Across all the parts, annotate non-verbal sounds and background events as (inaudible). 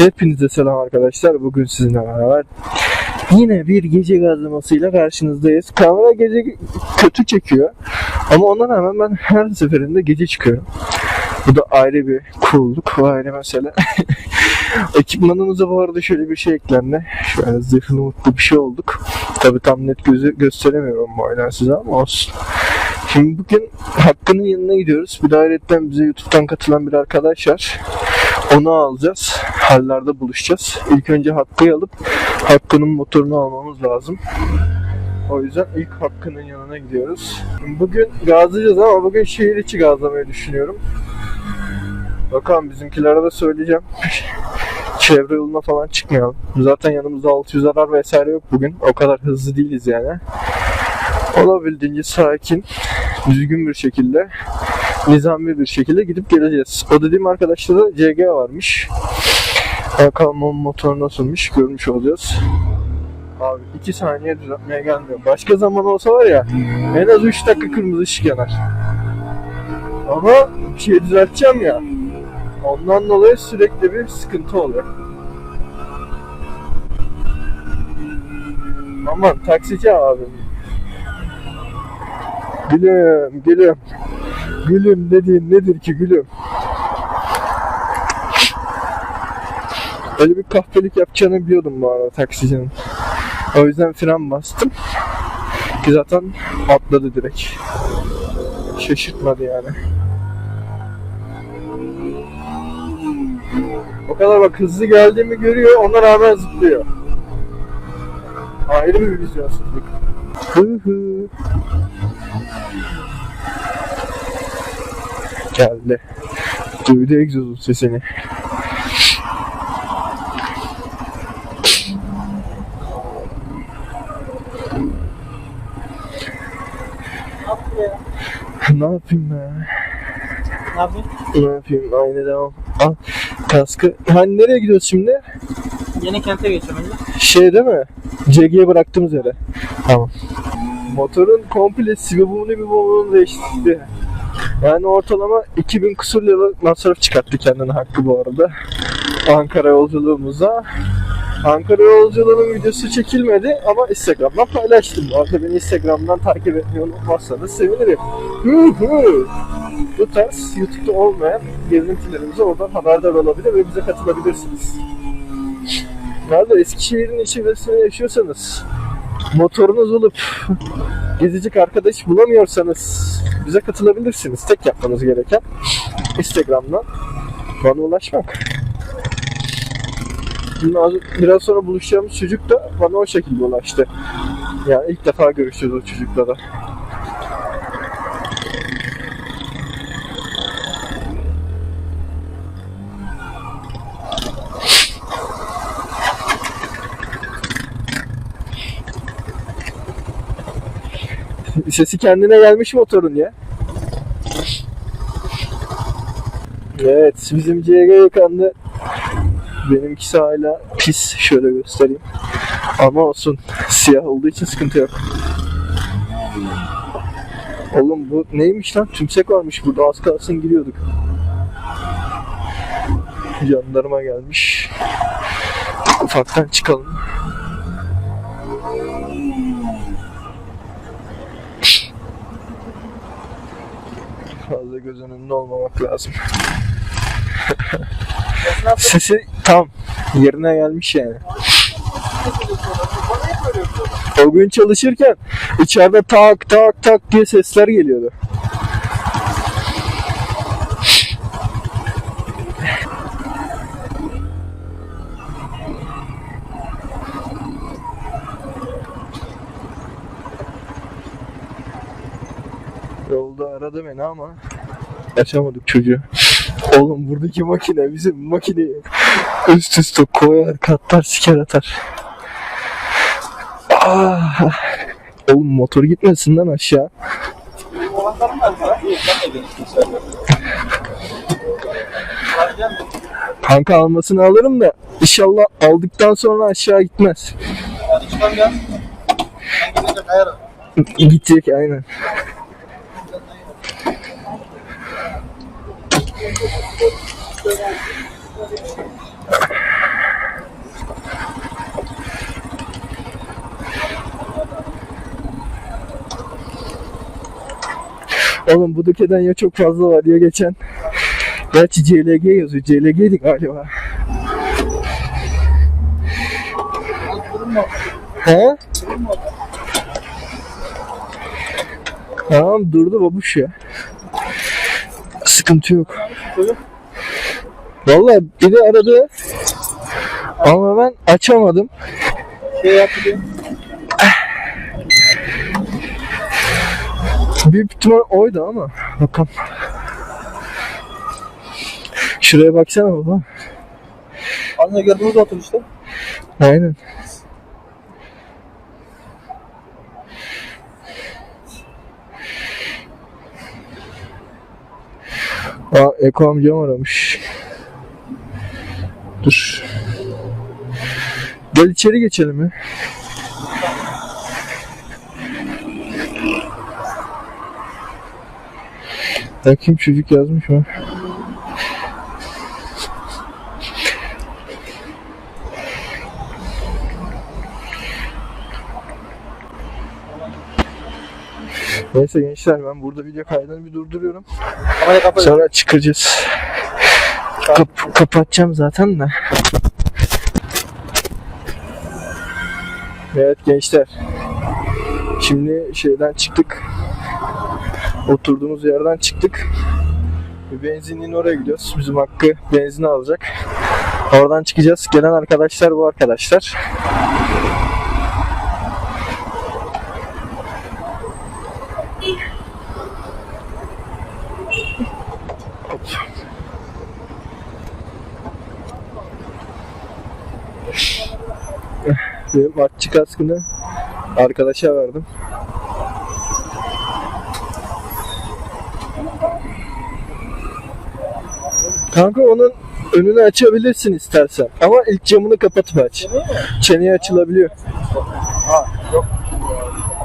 Hepinize selam arkadaşlar. Bugün sizinle beraber yine bir gece gazlamasıyla karşınızdayız. Kamera gece kötü çekiyor. Ama ona rağmen ben her seferinde gece çıkıyorum. Bu da ayrı bir cool'luk, bu ayrı mesele. (laughs) Ekipmanımıza bu arada şöyle bir şey eklendi. Şöyle zırhlı mutlu bir şey olduk. Tabi tam net gözü gösteremiyorum bu aynen size ama olsun. Şimdi bugün Hakkı'nın yanına gidiyoruz. Bir ayrıca bize YouTube'dan katılan bir arkadaş var. Onu alacağız. Hallerde buluşacağız. İlk önce Hakkı'yı alıp Hakkı'nın motorunu almamız lazım. O yüzden ilk Hakkı'nın yanına gidiyoruz. Bugün gazlayacağız ama bugün şehir içi gazlamayı düşünüyorum. Bakalım bizimkilere de söyleyeceğim. Çevre yoluna falan çıkmayalım. Zaten yanımızda 600 arar vesaire yok bugün. O kadar hızlı değiliz yani. Olabildiğince sakin, düzgün bir şekilde, nizami bir şekilde gidip geleceğiz. O dediğim arkadaşta da CG varmış. Bakalım onun motoru nasılmış görmüş olacağız. Abi 2 saniye düzeltmeye gelmiyor. Başka zaman olsa var ya en az 3 dakika kırmızı ışık yanar. Ama bir şey düzelteceğim ya. Ondan dolayı sürekli bir sıkıntı oluyor. Aman taksici abim. Gülüm, gülüm. Gülüm dediğin nedir ki gülüm? Öyle bir kahpelik yapacağını biliyordum bu arada taksicinin. O yüzden fren bastım. Ki zaten atladı direkt. Şaşırtmadı yani. O kadar bak hızlı geldiğimi görüyor ona rağmen zıplıyor. Ayrı bir vizyonsuzluk. Hı hı. Geldi. Duydu egzozun sesini. ne yapayım ya? Ne yapayım? Ne yapayım? Aynı devam. Al kaskı. Hani nereye gidiyoruz şimdi? Yeni kente geçiyorum önce. Şey değil mi? CG'ye bıraktığımız yere. Tamam. Motorun komple sivabunu bir bombanı değiştirdi. Yani ortalama 2000 kusur lira masraf çıkarttı kendine hakkı bu arada. Ankara yolculuğumuza. Ankara yolculuğunun videosu çekilmedi ama Instagram'dan paylaştım. Bu arada beni Instagram'dan takip etmeyi unutmazsanız sevinirim. Hı hı. Bu tarz YouTube'da olmayan gezintilerimize oradan haberdar olabilir ve bize katılabilirsiniz. Nerede Eskişehir'in içerisinde yaşıyorsanız, motorunuz olup gezecek arkadaş bulamıyorsanız bize katılabilirsiniz. Tek yapmanız gereken Instagram'dan bana ulaşmak. Biraz sonra buluşacağımız çocuk da bana o şekilde ulaştı. Yani ilk defa görüşeceğiz o çocukla da. Sesi kendine gelmiş motorun ya. Evet bizim CG yıkandı. Benimkisi hala pis. Şöyle göstereyim. Ama olsun. Siyah olduğu için sıkıntı yok. Oğlum bu neymiş lan? Tümsek varmış burada. Az kalsın giriyorduk. Jandarma gelmiş. Ufaktan çıkalım. Göz önünde olmamak lazım. Sesi tam yerine gelmiş yani. O gün çalışırken içeride tak tak tak diye sesler geliyordu. Yolda aradı beni ama açamadık çocuğu. Oğlum buradaki makine bizim makineyi üst üste koyar katlar siker atar. Ah. Oğlum motor gitmesin lan aşağı. Kanka almasını alırım da inşallah aldıktan sonra aşağı gitmez. Hadi çıkalım ya. Gidecek aynen. Oğlum bu dükeden ya çok fazla var ya geçen. Gerçi CLG yazıyor. CLG'ydi galiba. He? Tamam durdu babuş ya. Sıkıntı yok. Vallahi biri aradı. Ama ben açamadım. Şey yaptı diyor. Büyük ihtimal oydu ama. Bakalım. Şuraya baksana baba. Anne gördüğünüz otur işte. Aynen. Aa Eko amcam aramış. Dur. Gel içeri geçelim ya. Bakayım çocuk yazmış mı? Neyse gençler ben burada video kaydını bir durduruyorum. Sonra çıkacağız. Kap- kapatacağım zaten de. Evet gençler. Şimdi şeyden çıktık. Oturduğumuz yerden çıktık. Benzinliğin oraya gidiyoruz. Bizim Hakkı benzin alacak. Oradan çıkacağız. Gelen arkadaşlar bu arkadaşlar. Benim artçı kaskını arkadaşa verdim. Kanka onun önünü açabilirsin istersen. Ama ilk camını kapatıp aç. Çeneye açılabiliyor. Ha yok.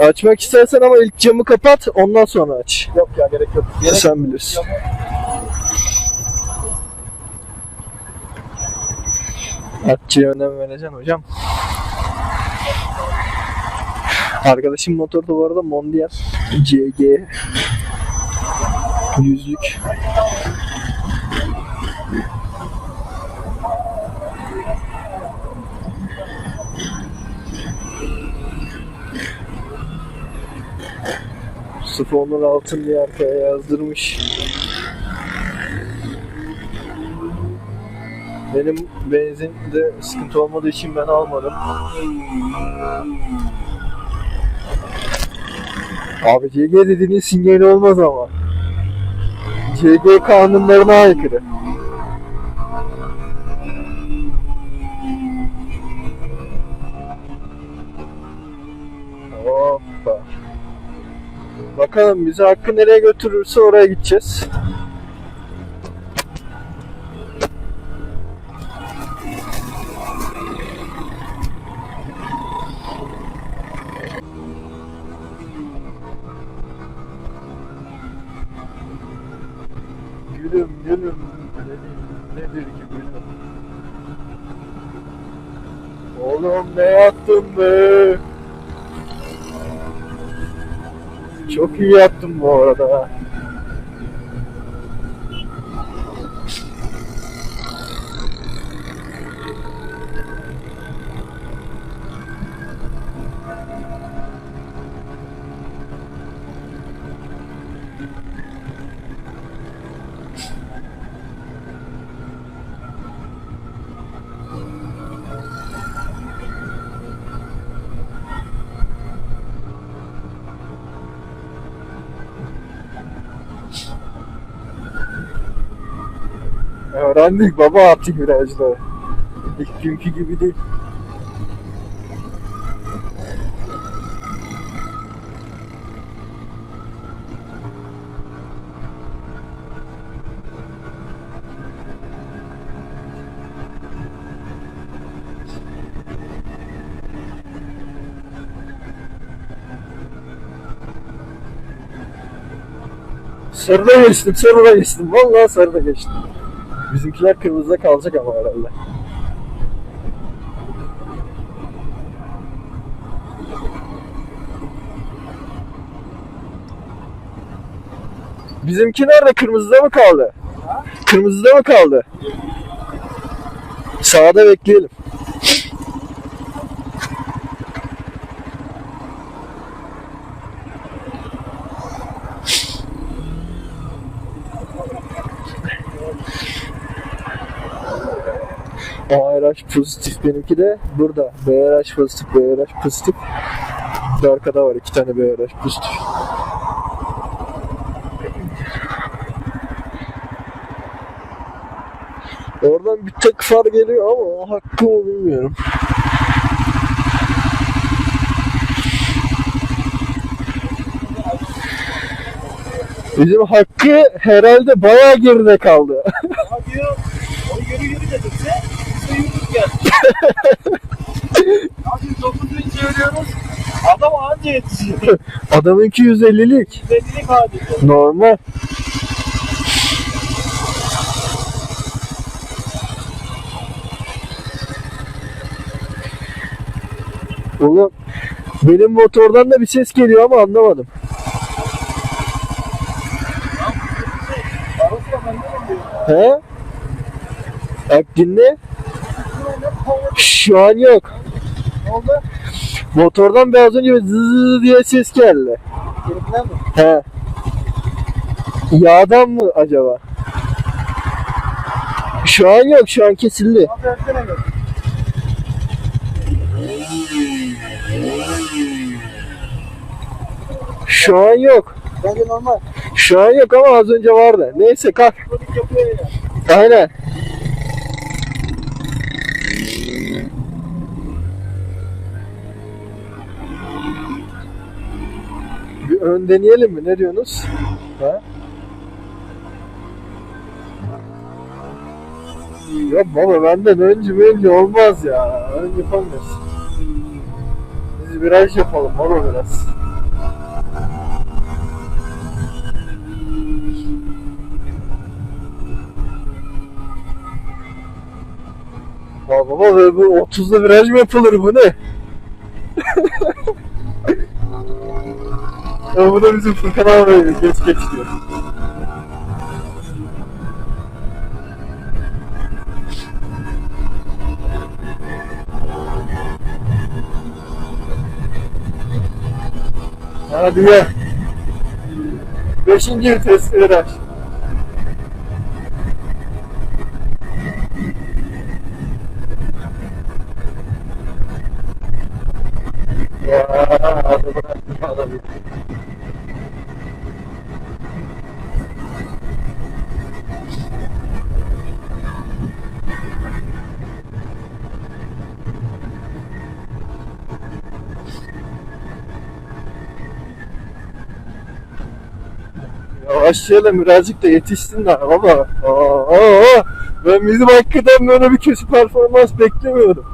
Açmak istersen ama ilk camı kapat ondan sonra aç. Yok ya gerek yok. Gerek Sen bilirsin. Artçıya önem vereceksin hocam. Arkadaşım motoru da bu arada Mondial CG yüzlük. Sıfonur altın diye arkaya yazdırmış. Benim benzinde sıkıntı olmadığı için ben almadım. Abi CG dediğiniz sinyali olmaz ama. CG kanunlarına aykırı. Hoppa. Bakalım bizi Hakkı nereye götürürse oraya gideceğiz. Oğlum ne yaptın be? Çok iyi yaptın bu arada Öğrendik baba artık virajda. İlk günkü gibi değil. Sarıda geçtim, sarıda geçtim. Vallahi sarıda geçtim. Bizimkiler kırmızıda kalacak ama herhalde. bizimki nerede? Kırmızıda mı kaldı? Kırmızıda mı kaldı? Sağda bekleyelim. ARH pozitif benimki de burada. BRH pozitif, BRH pozitif. Bir arkada var iki tane BRH pozitif. Oradan bir tek far geliyor ama o hakkı mı bilmiyorum. Bizim hakkı herhalde bayağı geride kaldı. (laughs) O yürü yürü dedikse biz de yürüdük biz 9 bin çeviriyoruz. Adam anca yetişiyor. Adamınki 150'lik. Bellilik halinde. Normal. Oğlum benim motordan da bir ses geliyor ama anlamadım. He? Bak dinle. Şu an yok. Oldu? Motordan biraz önce zzzz diye ses geldi. Gerekler mi? He. Yağdan mı acaba? Şu an yok. Şu an kesildi. Şu an yok. Bence normal. Şu an yok ama az önce vardı. Neyse kalk. Aynen. Ön deneyelim mi? Ne diyorsunuz? Ha? Yok baba benden önce önce olmaz ya. Önce yapamayız. Biz viraj yapalım baba biraz. Baba böyle bu 30'da viraj mı yapılır bu ne? Ya bu da bizim Furkan abi geç geç diyor. Hadi gel. Beşinci vites viraj. Ya hadi bıraktım adamı. Yavaşlayalım birazcık da yetişsin de baba. Aa, aa, ben bizim hakikaten böyle bir kötü performans beklemiyorum.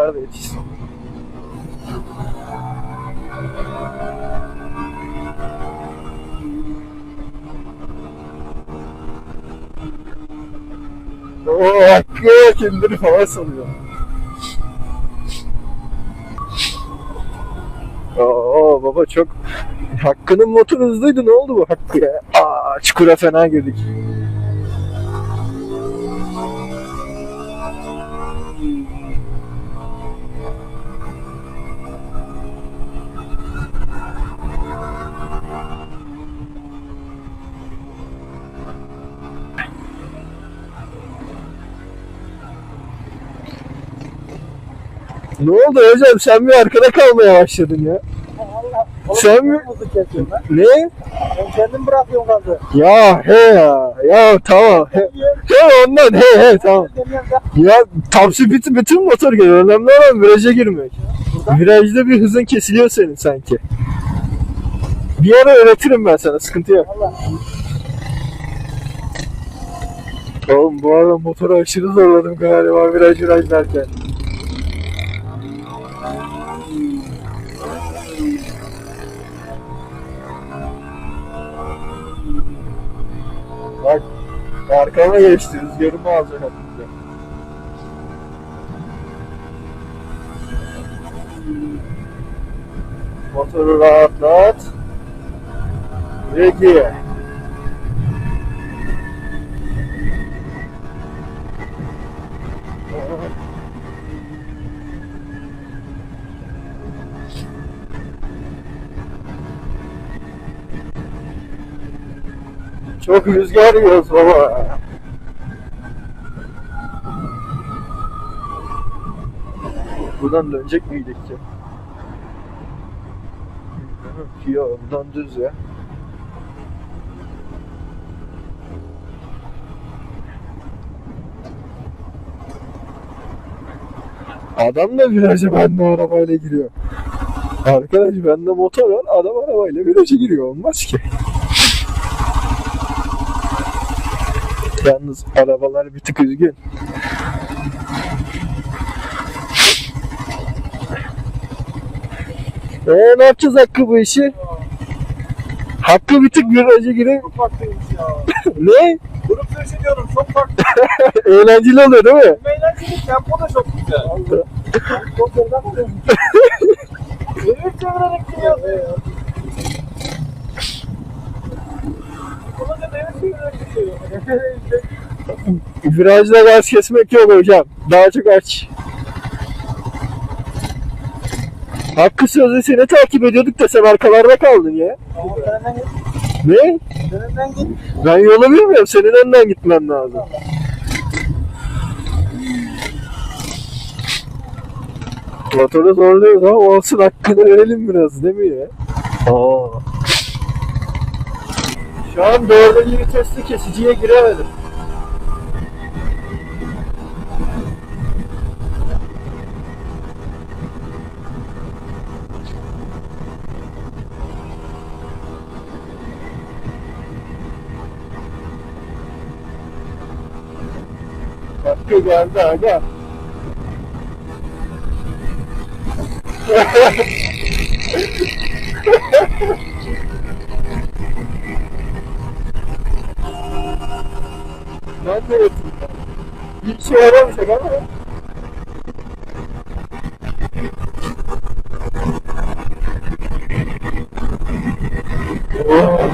Bizimkiler de yetişsin. Oo hakkı kendini falan sanıyor. Oo baba çok Hakkı'nın motoru hızlıydı ne oldu bu Hakkı ya? Aa çukura fena girdik. Ne oldu hocam sen bir arkada kalmaya başladın ya. Allah. Sen mi-. Ne? Ben kendim bırakıyorum gazı. Ya he ya. ya tamam. He, he ondan he he tamam. Ya tam bütün, bütün motor geliyor. Önemli olan viraja girmek. Virajda bir hızın kesiliyor senin sanki. Bir ara öğretirim ben sana sıkıntı yok. Oğlum bu arada motoru aşırı zorladım galiba viraj viraj derken. Bak arkama geçti rüzgarımı alacak hafifçe. Motoru rahatlat. Ve Çok rüzgar yiyoruz baba. Buradan dönecek miydik ki? Yok, buradan düz ya. Adam da viraja bende arabayla giriyor. Arkadaş bende motor var, adam arabayla viraja giriyor. Olmaz ki. Yalnız arabalar bir tık üzgün. Eee ne yapacağız Hakkı bu işi? Hakkı bir tık viraja gireyim. Çok farklıymış ya. (laughs) ne? Grup sürüşü diyorum çok farklı. (laughs) Eğlenceli oluyor değil mi? Eğlenceli tempo da çok güzel. Çok güzel. (laughs) Çevirerek gidiyor. Virajda gaz kesmek yok hocam. Daha çok aç. Hakkı sözü seni takip ediyorduk da sen arkalarda kaldın ya. Ne? Ben yolu bilmiyorum. Senin önden gitmen lazım. Motoru zorluyoruz ama olsun hakkını verelim biraz değil mi ya? Aa. Şu an dördüncü vitesli kesiciye giremedim. Hakkı geldi aga. (laughs) ben de yapayım. Bir şey yaramayacak ama. Oh.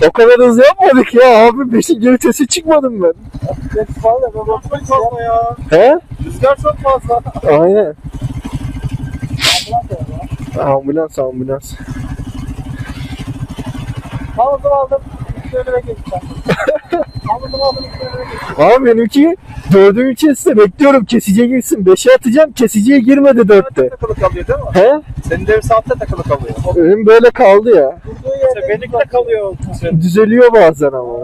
O kadar hızlı yapmadık ya abi. Beşinci vitesi çıkmadım ben. Geç fazla. Çok fazla ya. He? Rüzgar çok fazla. Aynen. Ambulans ambulans. Aldım aldım. (laughs) Şöyle geçeceğim. aldım aldım. Şöyle geçeceğim. Abi benimki dördüncü viteste bekliyorum kesiciye girsin. Beşe atacağım kesiciye girmedi dörtte. takılı kalıyor değil mi? He? Senin de saatte takılı kalıyor. Benim böyle kaldı ya. Yerde benimki de kalıyor. Düzeliyor bazen ama.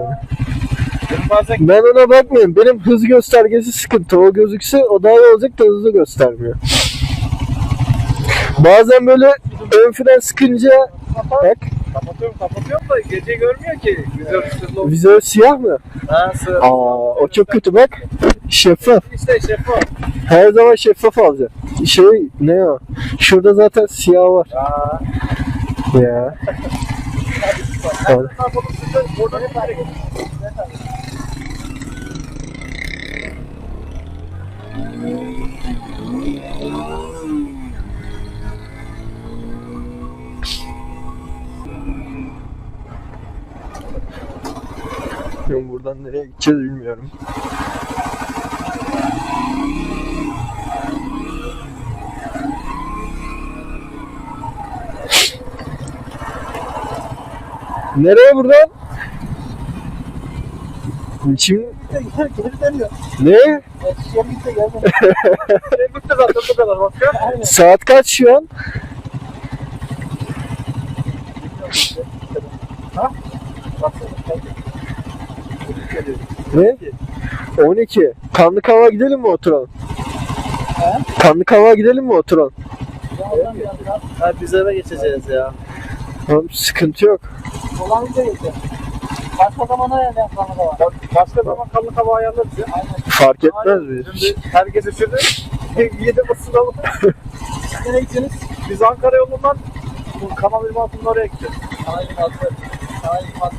bazen Ben ona bakmıyorum. Benim hız göstergesi sıkıntı. O gözükse o daha iyi olacak da hızlı göstermiyor. Bazen böyle ön fren sıkınca bak kapatıyorum kapatıyorum da gece görmüyor ki. Üstünde olmuş. vizör siyah mı? Ha sığ. Aa o çok kötü bak. Şeffaf. İşte şeffaf. Her zaman şeffaf alacaksın. Şey ne o? Şurada zaten siyah var. Aa. Ya. Tamam. Kapalı size Ben buradan nereye gideceğiz bilmiyorum. Nereye buradan? Şimdi Geri dönüyor. ne? (laughs) Saat kaç şu an? Ha? Baksana. Ne? 12. Kanlı kava gidelim mi oturalım? He? Kanlı kava gidelim mi oturalım? Ha biz eve geçeceğiz ya. Tamam sıkıntı yok. Olan geçeceğiz. Başka zamana yani yapmanı da var. Başka zaman kanlı kaba ayarlarız ya. Aynen. Fark etmez biz. Şimdi herkes üşüdü. Yedi ısınalım. Nereye gidiyorsunuz? Biz Ankara yolundan bu Kanal 26'nın oraya gideceğiz. Kanal 26. Kanal 26.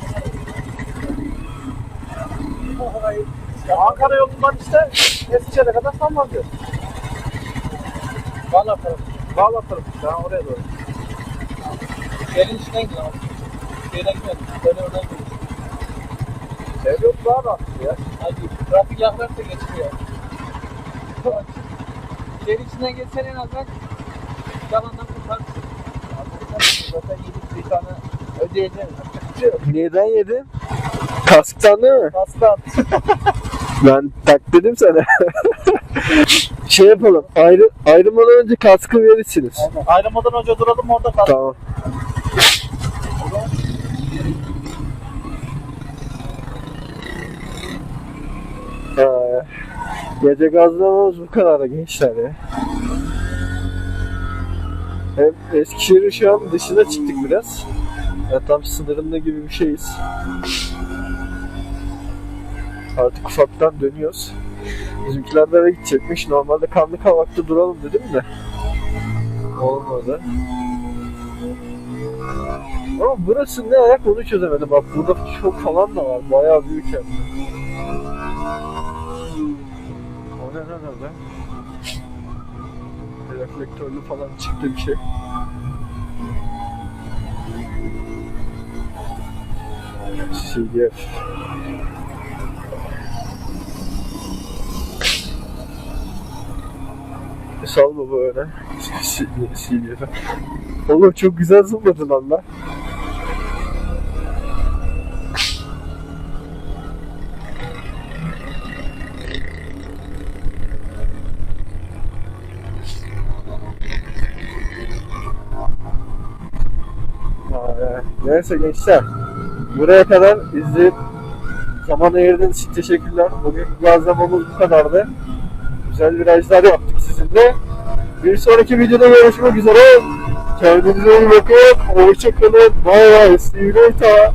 Ya Ankara yolundan işte Eskişehir'e kadar sallanıyor. Bağlar tarafı. Bağlar tarafı. Daha oraya doğru. Yerin içinden gidiyor. Şeyden gidiyor. Böyle oradan gidiyor. Ev yok daha rahat ya. Hadi trafik yaklaşsa geçmiyor. Şehir içinden geçsen en azından yalandan kurtarsın. Zaten yedik bir tane ödeyeceğiz. Neden yedin? Kasktan değil mi? Aslan. Ben tak dedim sana. (laughs) şey yapalım. Ayrı, ayrılmadan önce kaskı verirsiniz. Ayrılmadan önce duralım orada kal. Tamam. Ha, gece gazlamamız bu kadar da gençler ya. Hem Eskişehir'in şu an dışına çıktık biraz. Ya tam sınırında gibi bir şeyiz. Artık ufaktan dönüyoruz. Bizimkiler de gidecekmiş. Normalde kanlı kavakta duralım dedim de. Olmadı. Ama burası ne ayak onu çözemedim. Bak burada çok falan da var. Bayağı büyük hem. O ne lan öyle? Reflektörlü falan çıktı bir şey. CDF. Salma böyle. CDF. Oğlum çok güzel lan. Aa, Neyse gençler. Buraya kadar izleyip zaman ayırdığınız için teşekkürler. Bugün gazlamamız bu kadardı. Güzel virajlar yaptık sizinle. Bir sonraki videoda görüşmek üzere. Kendinize iyi bakın. Hoşçakalın. Bay bay. See you later.